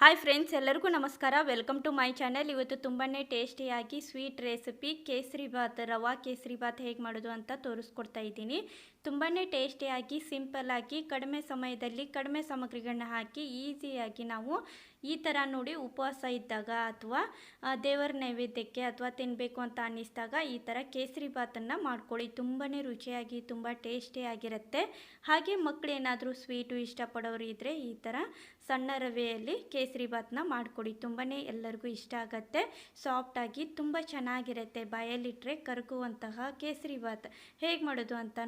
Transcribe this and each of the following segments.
Hi friends ಎಲ್ಲರಿಗೂ ನಮಸ್ಕಾರ. Welcome to my channel ಇವತ್ತು ತುಂಬಾ ಟೇಸ್ಟಿಯಾಗಿ ಸ್ವೀಟ್ ರೆಸಿಪಿ ಕೇಸರಿ ಬಾತ್ ರವಾ ಕೇಸರಿ ಬಾತ್ ಹೇಗೆ ಮಾಡೋದು ಅಂತ ತೋರಿಸ್ಕೊಡ್ತಾ ಇದ್ದೀನಿ. ತುಂಬಾ ಟೇಸ್ಟಿಯಾಗಿ, ಸಿಂಪಲ್ಲಾಗಿ, ಕಡಿಮೆ ಸಮಯದಲ್ಲಿ ಕಡಿಮೆ ಸಾಮಗ್ರಿಗಳನ್ನ ಹಾಕಿ ಈಸಿಯಾಗಿ ನಾವು ಈ ಥರ ನೋಡಿ ಉಪವಾಸ ಇದ್ದಾಗ ಅಥವಾ ದೇವರ ನೈವೇದ್ಯಕ್ಕೆ ಅಥವಾ ತಿನ್ನಬೇಕು ಅಂತ ಅನ್ನಿಸಿದಾಗ ಈ ಥರ ಕೇಸರಿ ಬಾತನ್ನು ಮಾಡ್ಕೊಳ್ಳಿ. ತುಂಬಾ ರುಚಿಯಾಗಿ, ತುಂಬ ಟೇಸ್ಟಿಯಾಗಿರುತ್ತೆ. ಹಾಗೆ ಮಕ್ಕಳು ಏನಾದರೂ ಸ್ವೀಟು ಇಷ್ಟಪಡೋರು ಇದ್ದರೆ ಈ ಥರ ಸಣ್ಣ ರವೆಯಲ್ಲಿ ಕೇಸರಿ ಬಾತನ್ನ ಮಾಡಿಕೊಡಿ ತುಂಬಾ ಎಲ್ಲರಿಗೂ ಇಷ್ಟ ಆಗುತ್ತೆ. ಸಾಫ್ಟಾಗಿ ತುಂಬ ಚೆನ್ನಾಗಿರುತ್ತೆ. ಬಾಯಲ್ಲಿಟ್ಟರೆ ಕರಗುವಂತಹ ಕೇಸರಿ ಬಾತ್ ಹೇಗೆ ಮಾಡೋದು ಅಂತ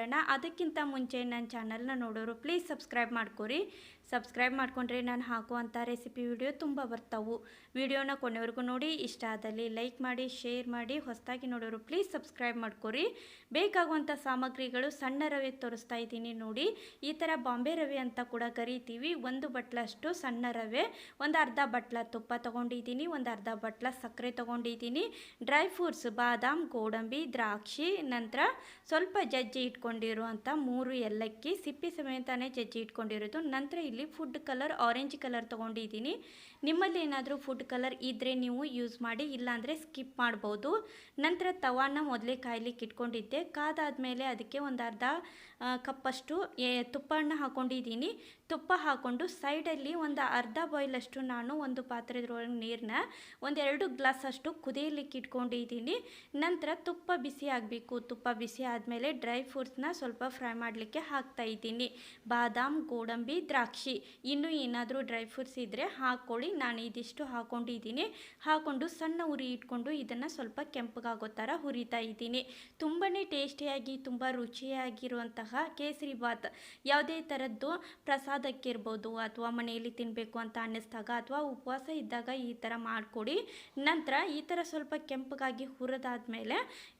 ನೋಡ್ಕೊಂಬರೋಣ ಅದಕ್ಕಿಂತ ಮುಂಚೆ ನನ್ನ ಚಾನಲ್ನ ನೋಡೋರು ಪ್ಲೀಸ್ ಸಬ್ಸ್ಕ್ರೈಬ್ ಮಾಡ್ಕೊರಿ. ಸಬ್ಸ್ಕ್ರೈಬ್ ಮಾಡಿಕೊಂಡ್ರೆ ನಾನು ಹಾಕುವಂಥ ರೆಸಿಪಿ ವಿಡಿಯೋ ತುಂಬ ಬರ್ತಾವು. ವಿಡಿಯೋನ ಕೊನೆವರೆಗೂ ನೋಡಿ. ಇಷ್ಟ ಆದಲ್ಲಿ ಲೈಕ್ ಮಾಡಿ, ಶೇರ್ ಮಾಡಿ, ಹೊಸದಾಗಿ ನೋಡೋರು ಪ್ಲೀಸ್ ಸಬ್ಸ್ಕ್ರೈಬ್ ಮಾಡ್ಕೊರಿ. ಬೇಕಾಗುವಂಥ ಸಾಮಗ್ರಿಗಳು ಸಣ್ಣ ರವೆ ತೋರಿಸ್ತಾ ಇದ್ದೀನಿ ನೋಡಿ. ಈ ಥರ ಬಾಂಬೆ ರವೆ ಅಂತ ಕೂಡ ಕರಿತೀವಿ. ಒಂದು ಬಟ್ಲಷ್ಟು ಸಣ್ಣ ರವೆ, ಒಂದು ಅರ್ಧ ಬಟ್ಲ ತುಪ್ಪ ತೊಗೊಂಡಿದ್ದೀನಿ, ಒಂದು ಅರ್ಧ ಬಟ್ಲ ಸಕ್ಕರೆ ತೊಗೊಂಡಿದ್ದೀನಿ. ಡ್ರೈ ಫ್ರೂಟ್ಸ್, ಬಾದಾಮ್, ಗೋಡಂಬಿ, ದ್ರಾಕ್ಷಿ, ನಂತರ ಸ್ವಲ್ಪ ಜಜ್ಜಿ ಇಟ್ಕೊಂಡಿರುವಂಥ ಮೂರು ಏಲಕ್ಕಿ ಸಿಪ್ಪಿ ಸಮೇತನೇ ಜಜ್ಜಿ ಇಟ್ಕೊಂಡಿರೋದು. ನಂತರ ಇಲ್ಲಿ ಫುಡ್ ಕಲರ್ ಆರೆಂಜ್ ಕಲರ್ ತೊಗೊಂಡಿದ್ದೀನಿ. ನಿಮ್ಮಲ್ಲಿ ಏನಾದರೂ ಫುಡ್ ಕಲರ್ ಇದ್ದರೆ ನೀವು ಯೂಸ್ ಮಾಡಿ, ಇಲ್ಲಾಂದರೆ ಸ್ಕಿಪ್ ಮಾಡ್ಬೋದು. ನಂತರ ತವಾನ ಮೊದಲೇ ಕಾಯ್ಲಿಕ್ಕೆ ಇಟ್ಕೊಂಡಿದ್ದೆ. ಕಾದಾದಮೇಲೆ ಅದಕ್ಕೆ ಒಂದು ಅರ್ಧ ಕಪ್ಪಷ್ಟು ತುಪ್ಪವನ್ನು ಹಾಕ್ಕೊಂಡಿದ್ದೀನಿ ತುಪ್ಪ ಹಾಕ್ಕೊಂಡು ಸೈಡಲ್ಲಿ ಒಂದು ಅರ್ಧ ಬಾಯ್ಲಷ್ಟು ನಾನು ಒಂದು ಪಾತ್ರೆದ್ರೊಳಗೆ ನೀರನ್ನ ಒಂದೆರಡು ಗ್ಲಾಸ್ ಅಷ್ಟು ಕುದಿಯಲಿಕ್ಕೆ ಇಟ್ಕೊಂಡಿದ್ದೀನಿ. ನಂತರ ತುಪ್ಪ ಬಿಸಿ ಆಗಬೇಕು. ತುಪ್ಪ ಬಿಸಿ ಆದಮೇಲೆ ಡ್ರೈ ಫ್ರೂಟ್ಸ್ನ ಸ್ವಲ್ಪ ಫ್ರೈ ಮಾಡಲಿಕ್ಕೆ ಹಾಕ್ತಾ ಇದ್ದೀನಿ. ಬಾದಾಮ್, ಗೋಡಂಬಿ, ದ್ರಾಕ್ಷಿ. ಇನ್ನೂ ಏನಾದರೂ ಡ್ರೈ ಫ್ರೂಟ್ಸ್ ಇದ್ದರೆ ಹಾಕ್ಕೊಳ್ಳಿ. ನಾನು ಇದಿಷ್ಟು ಹಾಕೊಂಡಿದ್ದೀನಿ. ಹಾಕೊಂಡು ಸಣ್ಣ ಉರಿ ಇಟ್ಕೊಂಡು ಇದನ್ನು ಸ್ವಲ್ಪ ಕೆಂಪಗಾಗೋ ಥರ ಹುರಿತಾ ಇದ್ದೀನಿ. ತುಂಬಾ ಟೇಸ್ಟಿಯಾಗಿ, ತುಂಬ ರುಚಿಯಾಗಿರುವಂತಹ ಕೇಸರಿ ಬಾತ್ ಯಾವುದೇ ಥರದ್ದು ಪ್ರಸಾದಕ್ಕಿರ್ಬೋದು ಅಥವಾ ಮನೆಯಲ್ಲಿ ತಿನ್ನಬೇಕು ಅಂತ ಅನ್ನಿಸ್ದಾಗ ಅಥವಾ ಉಪವಾಸ ಇದ್ದಾಗ ಈ ಥರ ಮಾಡಿಕೊಡಿ. ನಂತರ ಈ ಥರ ಸ್ವಲ್ಪ ಕೆಂಪಗಾಗಿ ಹುರಿದಾದ್ಮೇಲೆ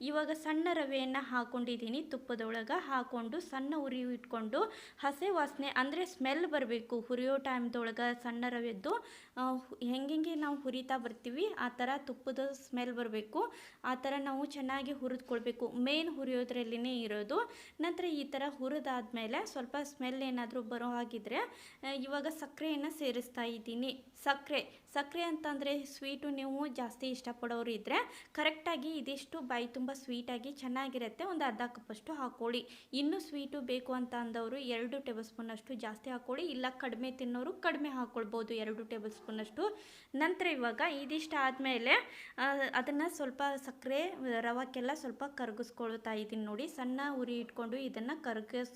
ಇವಾಗ ಸಣ್ಣ ರವೆಯನ್ನು ಹಾಕೊಂಡಿದ್ದೀನಿ. ತುಪ್ಪದೊಳಗೆ ಹಾಕ್ಕೊಂಡು ಸಣ್ಣ ಉರಿ ಇಟ್ಕೊಂಡು ಹಸೆ ವಾಸನೆ ಅಂದರೆ ಸ್ಮೆಲ್ ಬರಬೇಕು. ಹುರಿಯೋ ಟೈಮ್ದೊಳಗೆ ಸಣ್ಣ ರವೆದ್ದು ಆ, ಹು- ಹೆಂಗೆಂಗೆ ನಾವು ಹುರಿತಾ ಬರ್ತೀವಿ ಆ ಥರ ತುಪ್ಪದ ಸ್ಮೆಲ್ ಬರಬೇಕು. ಆ ಥರ ನಾವು ಚೆನ್ನಾಗಿ ಹುರಿದ್ಕೊಳ್ಬೇಕು. ಮೇನ್ ಹುರಿಯೋದ್ರಲ್ಲಿನೇ ಇರೋದು. ನಂತರ ಈ ಥರ ಹುರಿದಾದ್ಮೇಲೆ ಸ್ವಲ್ಪ ಸ್ಮೆಲ್ ಏನಾದರೂ ಬರೋ ಹಾಗಿದ್ರೆ ಇವಾಗ ಸಕ್ಕರೆಯನ್ನು ಸೇರಿಸ್ತಾ ಇದ್ದೀನಿ. ಸಕ್ಕರೆ ಸಕ್ಕರೆ ಅಂತಂದರೆ ಸ್ವೀಟು ನೀವು ಜಾಸ್ತಿ ಇಷ್ಟಪಡೋರು ಇದ್ದರೆ ಕರೆಕ್ಟಾಗಿ ಇದಿಷ್ಟು ಬಾಯಿ ತುಂಬ ಸ್ವೀಟಾಗಿ ಚೆನ್ನಾಗಿರುತ್ತೆ. ಒಂದು ಅರ್ಧ ಕಪ್ಪಷ್ಟು ಹಾಕ್ಕೊಳ್ಳಿ. ಇನ್ನೂ ಸ್ವೀಟು ಬೇಕು ಅಂತ ಅಂದವರು ಎರಡು ಟೇಬಲ್ ಸ್ಪೂನಷ್ಟು ಜಾಸ್ತಿ ಹಾಕ್ಕೊಳ್ಳಿ. ಇಲ್ಲ ಕಡಿಮೆ ತಿನ್ನೋರು ಕಡಿಮೆ ಹಾಕ್ಕೊಳ್ಬೋದು ಎರಡು ಟೇಬಲ್ ಸ್ಪೂನಷ್ಟು ನಂತರ ಇವಾಗ ಇದಿಷ್ಟು ಆದಮೇಲೆ ಅದನ್ನು ಸ್ವಲ್ಪ ಸಕ್ಕರೆ ರವಕ್ಕೆಲ್ಲ ಸ್ವಲ್ಪ ಕರಗಿಸ್ಕೊಳ್ತಾ ಇದ್ದೀನಿ ನೋಡಿ. ಸಣ್ಣ ಉರಿ ಇಟ್ಕೊಂಡು ಇದನ್ನು ಕರಗಿಸ್,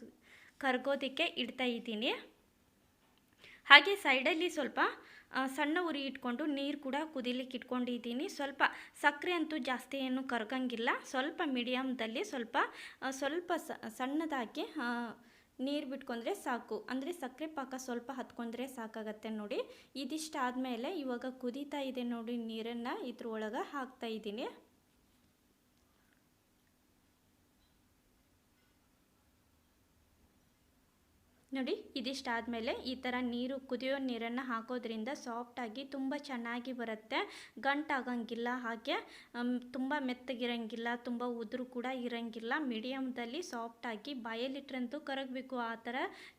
ಕರಗೋದಕ್ಕೆ ಇಡ್ತಾ ಇದ್ದೀನಿ. ಹಾಗೆ ಸೈಡಲ್ಲಿ ಸ್ವಲ್ಪ ಸಣ್ಣ ಉರಿ ಇಟ್ಕೊಂಡು ನೀರು ಕೂಡ ಕುದಿಲಿಕ್ಕೆ ಇಟ್ಕೊಂಡಿದ್ದೀನಿ. ಸ್ವಲ್ಪ ಸಕ್ಕರೆ ಅಂತೂ ಜಾಸ್ತಿ ಏನು ಕರಗಂಗಿಲ್ಲ. ಸ್ವಲ್ಪ ಮೀಡಿಯಮ್ದಲ್ಲಿ ಸ್ವಲ್ಪ ಸ್ವಲ್ಪ ಸಣ್ಣದಾಗಿ ನೀರು ಬಿಟ್ಕೊಂಡ್ರೆ ಸಾಕು. ಅಂದರೆ ಸಕ್ಕರೆ ಪಾಕ ಸ್ವಲ್ಪ ಹತ್ಕೊಂಡ್ರೆ ಸಾಕಾಗತ್ತೆ ನೋಡಿ. ಇದಿಷ್ಟು ಆದಮೇಲೆ ಇವಾಗ ಕುದೀತಾ ಇದೆ ನೋಡಿ ನೀರನ್ನು ಇದ್ರೊಳಗೆ ಹಾಕ್ತಾ ಇದ್ದೀನಿ. ನೋಡಿ ಇದಿಷ್ಟು ಆದಮೇಲೆ ಈ ಥರ ನೀರು ಕುದಿಯೋ ನೀರನ್ನು ಹಾಕೋದ್ರಿಂದ ಸಾಫ್ಟಾಗಿ ತುಂಬ ಚೆನ್ನಾಗಿ ಬರುತ್ತೆ. ಗಂಟಾಗಂಗಿಲ್ಲ, ಹಾಗೆ ತುಂಬ ಮೆತ್ತಗಿರಂಗಿಲ್ಲ, ತುಂಬ ಉದುರು ಕೂಡ ಇರಂಗಿಲ್ಲ. ಮೀಡಿಯಮ್ದಲ್ಲಿ ಸಾಫ್ಟಾಗಿ ಬಾಯಲ್ಲಿಟ್ರಂತೂ ಕರಗಬೇಕು, ಆ ಥರ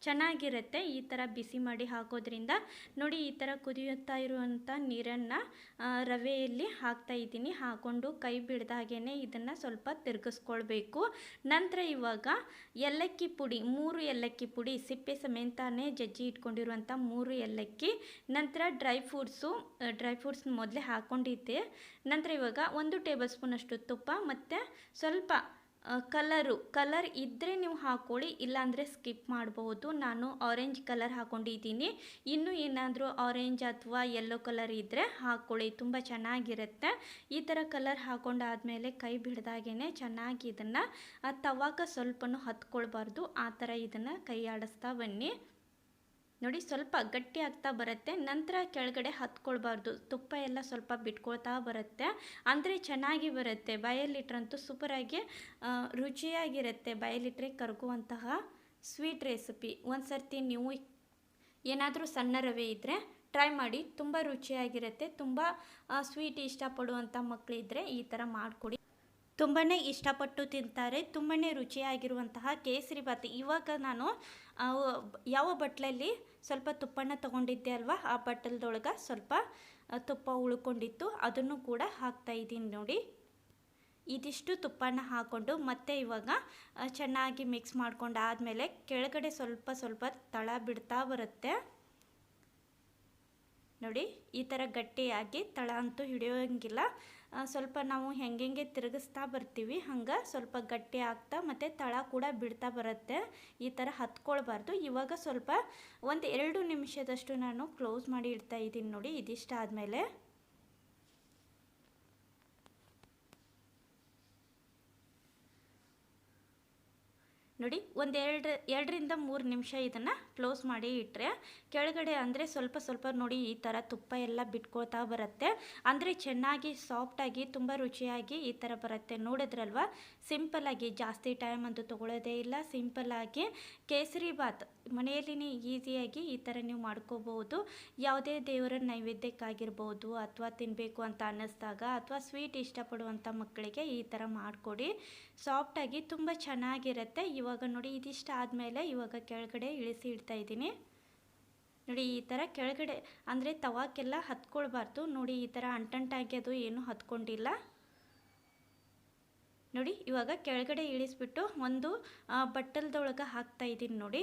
ಚೆನ್ನಾಗಿರುತ್ತೆ. ಈ ಥರ ಬಿಸಿ ಮಾಡಿ ಹಾಕೋದ್ರಿಂದ ನೋಡಿ, ಈ ಥರ ಕುದಿಯುತ್ತಾ ಇರುವಂಥ ನೀರನ್ನು ರವೆಯಲ್ಲಿ ಹಾಕ್ತಾ ಇದ್ದೀನಿ. ಹಾಕ್ಕೊಂಡು ಕೈ ಬಿಡ್ದಾಗೇ ಇದನ್ನು ಸ್ವಲ್ಪ ತಿರುಗಿಸ್ಕೊಳ್ಬೇಕು. ನಂತರ ಇವಾಗ, ಏಲಕ್ಕಿ ಪುಡಿ, ಮೂರು ಏಲಕ್ಕಿ ಪುಡಿ, ಸಿಪ್ಪೆ ಸಮೇತಾನೆ ಜಜ್ಜಿ ಇಟ್ಕೊಂಡಿರುವಂಥ ಮೂರು ಏಲಕ್ಕಿ, ನಂತರ ಡ್ರೈ ಫ್ರೂಟ್ಸು ಡ್ರೈ ಫ್ರೂಟ್ಸ್ನ ಮೊದಲೇ ಹಾಕ್ಕೊಂಡಿದ್ದೆ ನಂತರ ಇವಾಗ ಒಂದು ಟೇಬಲ್ ಸ್ಪೂನಷ್ಟು ತುಪ್ಪ ಮತ್ತು ಸ್ವಲ್ಪ ಕಲರು, ಕಲರ್ ಇದ್ದರೆ ನೀವು ಹಾಕ್ಕೊಳ್ಳಿ ಇಲ್ಲಾಂದರೆ ಸ್ಕಿಪ್ ಮಾಡಬಹುದು. ನಾನು ಆರೆಂಜ್ ಕಲರ್ ಹಾಕ್ಕೊಂಡಿದ್ದೀನಿ ಇನ್ನೂ ಏನಾದರೂ ಆರೆಂಜ್ ಅಥವಾ ಯೆಲ್ಲೋ ಕಲರ್ ಇದ್ದರೆ ಹಾಕ್ಕೊಳ್ಳಿ ತುಂಬ ಚೆನ್ನಾಗಿರುತ್ತೆ. ಈ ಥರ ಕಲರ್ ಹಾಕೊಂಡಾದ್ಮೇಲೆ ಕೈ ಬಿಡ್ದಾಗೇ ಚೆನ್ನಾಗಿ ಇದನ್ನು ತವಾಗ ಸ್ವಲ್ಪನೂ ಹತ್ಕೊಳ್ಬಾರ್ದು. ಆ ಥರ ಇದನ್ನು ಕೈ ಆಡಿಸ್ತಾ ಬನ್ನಿ. ನೋಡಿ ಸ್ವಲ್ಪ ಗಟ್ಟಿ ಆಗ್ತಾ ಬರುತ್ತೆ, ನಂತರ ಕೆಳಗಡೆ ಹತ್ಕೊಳ್ಬಾರ್ದು. ತುಪ್ಪ ಎಲ್ಲ ಸ್ವಲ್ಪ ಬಿಟ್ಕೊಳ್ತಾ ಬರುತ್ತೆ. ಅಂದರೆ ಚೆನ್ನಾಗಿ ಬರುತ್ತೆ, ಬಾಯಲ್ಲಿಟ್ರಂತೂ ಸೂಪರಾಗಿ ರುಚಿಯಾಗಿರುತ್ತೆ ಬಾಯಲ್ಲಿಟ್ಟರೆ ಕರಗುವಂತಹ ಸ್ವೀಟ್ ರೆಸಿಪಿ. ಒಂದು ಸರ್ತಿ ನೀವು ಏನಾದರೂ ಸಣ್ಣ ರವೆ ಇದ್ದರೆ ಟ್ರೈ ಮಾಡಿ, ತುಂಬ ರುಚಿಯಾಗಿರುತ್ತೆ, ತುಂಬ ಸ್ವೀಟ್ ಇಷ್ಟಪಡುವಂಥ ಮಕ್ಕಳಿದ್ರೆ ಈ ಥರ ಮಾಡಿಕೊಡಿ. ತುಂಬಾ ಇಷ್ಟಪಟ್ಟು ತಿಂತಾರೆ ತುಂಬಾ ರುಚಿಯಾಗಿರುವಂತಹ ಕೇಸರಿ ಬಾತ್. ಇವಾಗ ನಾನು ಯಾವ ಬಟ್ಲಲ್ಲಿ ಸ್ವಲ್ಪ ತುಪ್ಪನ ತಗೊಂಡಿದ್ದೆ ಅಲ್ವಾ, ಆ ಬಟ್ಟಲ್ದೊಳಗೆ ಸ್ವಲ್ಪ ತುಪ್ಪ ಉಳ್ಕೊಂಡಿತ್ತು, ಅದನ್ನು ಕೂಡ ಹಾಕ್ತಾ ಇದ್ದೀನಿ ನೋಡಿ. ಇದಿಷ್ಟು ತುಪ್ಪನ ಹಾಕ್ಕೊಂಡು ಮತ್ತೆ ಇವಾಗ ಚೆನ್ನಾಗಿ ಮಿಕ್ಸ್ ಮಾಡ್ಕೊಂಡು ಆದಮೇಲೆ ಕೆಳಗಡೆ ಸ್ವಲ್ಪ ಸ್ವಲ್ಪ ತಳ ಬಿಡ್ತಾ ಬರುತ್ತೆ. ನೋಡಿ, ಈ ಥರ ಗಟ್ಟಿಯಾಗಿ ತಳ ಅಂತೂ ಹಿಡಿಯೋಂಗಿಲ್ಲ. ಸ್ವಲ್ಪ ನಾವು ಹೆಂಗೆ ತಿರುಗಿಸ್ತಾ ಬರ್ತೀವಿ, ಹಂಗೆ ಸ್ವಲ್ಪ ಗಟ್ಟಿ ಆಗ್ತಾ ಮತ್ತು ತಳ ಕೂಡ ಬಿಡ್ತಾ ಬರುತ್ತೆ. ಈ ಥರ ಹತ್ಕೊಳ್ಬಾರ್ದು. ಇವಾಗ ಸ್ವಲ್ಪ ಒಂದು ಎರಡು ನಿಮಿಷದಷ್ಟು ನಾನು ಕ್ಲೋಸ್ ಮಾಡಿ ಇಡ್ತಾ ಇದ್ದೀನಿ ನೋಡಿ, ಇದಿಷ್ಟ ಆದಮೇಲೆ. ನೋಡಿ ಒಂದು ಎರಡು ಎರಡರಿಂದ ಮೂರು ನಿಮಿಷ ಇದನ್ನು ಕ್ಲೋಸ್ ಮಾಡಿ ಇಟ್ಟರೆ ಕೆಳಗಡೆ ಅಂದರೆ ಸ್ವಲ್ಪ ಸ್ವಲ್ಪ ನೋಡಿ ಈ ಥರ ತುಪ್ಪ ಎಲ್ಲ ಬಿಟ್ಕೊಳ್ತಾ ಬರುತ್ತೆ. ಅಂದರೆ ಚೆನ್ನಾಗಿ ಸಾಫ್ಟಾಗಿ ತುಂಬ ರುಚಿಯಾಗಿ ಈ ಥರ ಬರುತ್ತೆ. ನೋಡಿದ್ರಲ್ವ? ಸಿಂಪಲ್ಲಾಗಿ ಜಾಸ್ತಿ ಟೈಮ್ ಅಂತೂ ತೊಗೊಳ್ಳೋದೇ ಇಲ್ಲ. ಸಿಂಪಲ್ಲಾಗಿ ಕೇಸರಿ ಬಾತ್ ಮನೆಯಲ್ಲಿನೇ ಈಸಿಯಾಗಿ ಈ ಥರ ನೀವು ಮಾಡ್ಕೋಬೋದು. ಯಾವುದೇ ದೇವರ ನೈವೇದ್ಯಕ್ಕಾಗಿರ್ಬೋದು ಅಥವಾ ತಿನ್ನಬೇಕು ಅಂತ ಅನ್ನಿಸ್ದಾಗ ಅಥವಾ ಸ್ವೀಟ್ ಇಷ್ಟಪಡುವಂಥ ಮಕ್ಕಳಿಗೆ ಈ ಥರ ಮಾಡಿಕೊಡಿ. ಸಾಫ್ಟಾಗಿ ತುಂಬ ಚೆನ್ನಾಗಿರುತ್ತೆ. ಇವಾಗ ನೋಡಿ ಇದಿಷ್ಟ ಆದಮೇಲೆ ಇವಾಗ ಕೆಳಗಡೆ ಇಳಿಸಿ ಇಡ್ತಾ ಇದ್ದೀನಿ. ನೋಡಿ ಈ ಥರ ಕೆಳಗಡೆ ಅಂದರೆ ತವಾಕೆಲ್ಲ ಹತ್ಕೊಳ್ಬಾರ್ದು. ನೋಡಿ ಈ ಥರ ಅಂಟಂಟಾಗಿ ಅದು ಏನೂ ಹತ್ಕೊಂಡಿಲ್ಲ. ನೋಡಿ ಇವಾಗ ಕೆಳಗಡೆ ಇಳಿಸ್ಬಿಟ್ಟು ಒಂದು ಬಟ್ಟಲ್ದೊಳಗೆ ಹಾಕ್ತಾ ಇದ್ದೀನಿ ನೋಡಿ.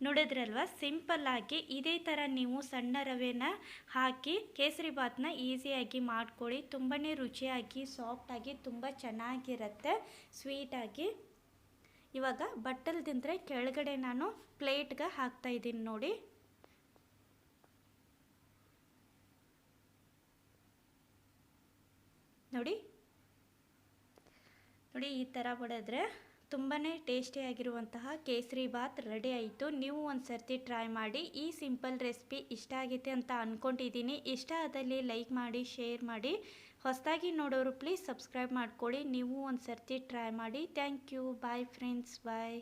ನೋಡಿದ್ರಲ್ವ? ಸಿಂಪಲ್ಲಾಗಿ ಇದೇ ಥರ ನೀವು ಸಣ್ಣ ರವೆನ ಹಾಕಿ ಕೇಸರಿ ಬಾತ್ನ ಈಸಿಯಾಗಿ ಮಾಡ್ಕೊಳ್ಳಿ. ತುಂಬಾ ರುಚಿಯಾಗಿ ಸಾಫ್ಟಾಗಿ ತುಂಬ ಚೆನ್ನಾಗಿರುತ್ತೆ. ಸ್ವೀಟಾಗಿ ಇವಾಗ ಬಟ್ಟಲ್ ತಿಂದರೆ ಕೆಳಗಡೆ ನಾನು ಪ್ಲೇಟ್ಗೆ ಹಾಕ್ತಾ ಇದ್ದೀನಿ ನೋಡಿ. ನೋಡಿ. ನೋಡಿ ಈ ಥರ ಬಡಿದ್ರೆ. ತುಂಬಾ ಟೇಸ್ಟಿಯಾಗಿರುವಂತಹ ಕೇಸರಿ ಬಾತ್ ರೆಡಿ ಆಯಿತು. ನೀವು ಒಂದು ಸರ್ತಿ ಟ್ರೈ ಮಾಡಿ, ಈ ಸಿಂಪಲ್ ರೆಸಿಪಿ ಇಷ್ಟ ಆಗೈತೆ ಅಂತ ಅಂದ್ಕೊಂಡಿದ್ದೀನಿ ಇಷ್ಟ ಆದಲ್ಲಿ ಲೈಕ್ ಮಾಡಿ ಶೇರ್ ಮಾಡಿ. ಹೊಸದಾಗಿ ನೋಡೋರು ಪ್ಲೀಸ್ ಸಬ್ಸ್ಕ್ರೈಬ್ ಮಾಡ್ಕೊಳ್ಳಿ. ನೀವು ಒಂದು ಸರ್ತಿ ಟ್ರೈ ಮಾಡಿ. Thank you bye friends bye